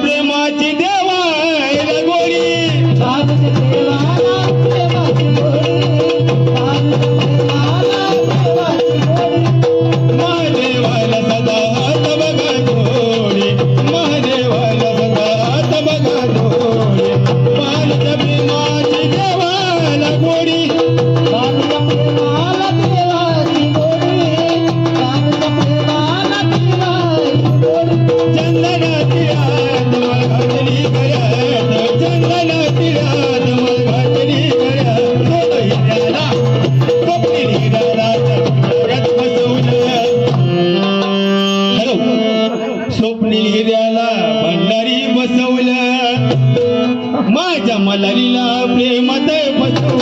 ಪ್ರೇಮಾಚಿದೆ हिऱ्याला भंडारी बसवलं. माझ्या मलालीला प्रेमात बसवलं.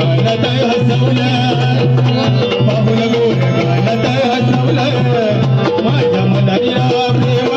गाणं तर हसवलं पाहुलं गोड गाणं तर हसवलं माझ्या मनाला प्रेम